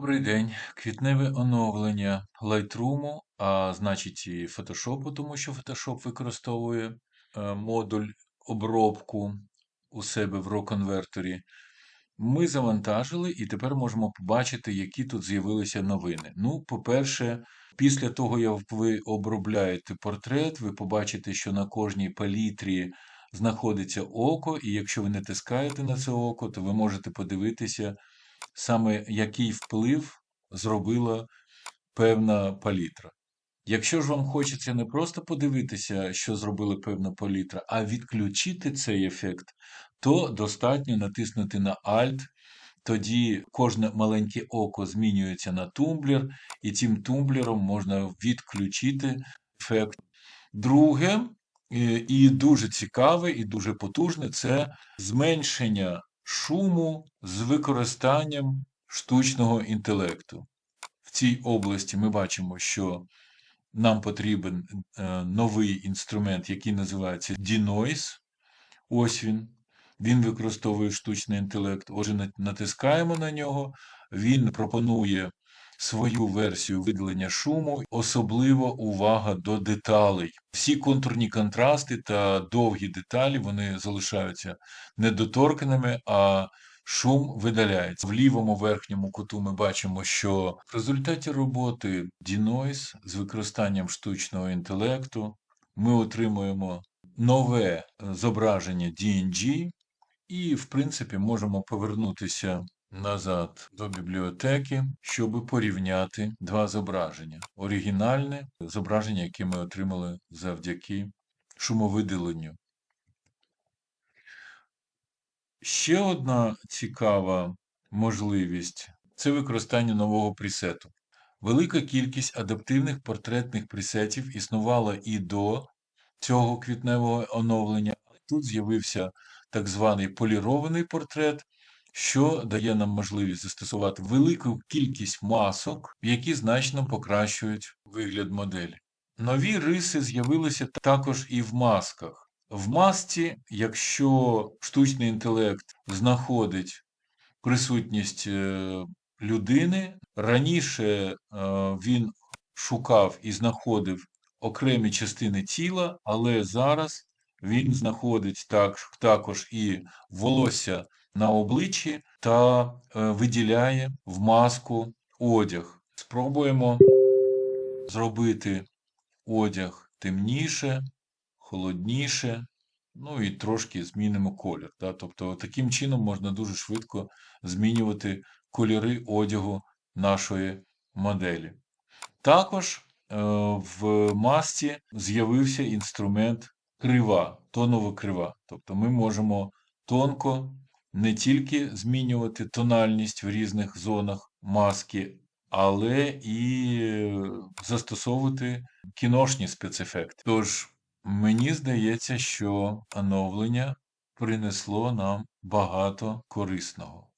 Добрий день. Квітневе оновлення Lightroom, а значить і Photoshop, тому що Photoshop використовує е, модуль обробку у себе в RAW-конверторі. Ми завантажили і тепер можемо побачити, які тут з'явилися новини. Ну, по-перше, після того, як ви обробляєте портрет, ви побачите, що на кожній палітрі знаходиться око, і якщо ви натискаєте на це око, то ви можете подивитися саме який вплив зробила певна палітра. Якщо ж вам хочеться не просто подивитися, що зробила певна палітра, а відключити цей ефект, то достатньо натиснути на Alt, тоді кожне маленьке око змінюється на тумблер, і цим тумблером можна відключити ефект. Друге, і дуже цікаве і дуже потужне це зменшення шуму з використанням штучного інтелекту. В цій області ми бачимо, що нам потрібен е, новий інструмент, який називається Denoise. Ось він. Він використовує штучний інтелект. Отже, натискаємо на нього. Він пропонує свою версію видалення шуму, особливо увага до деталей. Всі контурні контрасти та довгі деталі вони залишаються недоторканими, а шум видаляється. В лівому верхньому куту ми бачимо, що в результаті роботи Denoise з використанням штучного інтелекту ми отримуємо нове зображення DNG, і, в принципі, можемо повернутися назад до бібліотеки, щоб порівняти два зображення. Оригінальне зображення, яке ми отримали завдяки шумовиділенню. Ще одна цікава можливість це використання нового пресету. Велика кількість адаптивних портретних пресетів існувала і до цього квітневого оновлення. Тут з'явився так званий полірований портрет, що дає нам можливість застосувати велику кількість масок, які значно покращують вигляд моделі. Нові риси з'явилися також і в масках. В масці, якщо штучний інтелект знаходить присутність е, людини, раніше е, він шукав і знаходив окремі частини тіла, але зараз він знаходить так, також і волосся на обличчі та е, виділяє в маску одяг. Спробуємо зробити одяг темніше, холодніше, ну і трошки змінимо колір. Да? Тобто таким чином можна дуже швидко змінювати кольори одягу нашої моделі. Також е, в масці з'явився інструмент крива, тонова крива. Тобто ми можемо тонко не тільки змінювати тональність в різних зонах маски, але і застосовувати кіношні спецефекти. Тож, мені здається, що оновлення принесло нам багато корисного.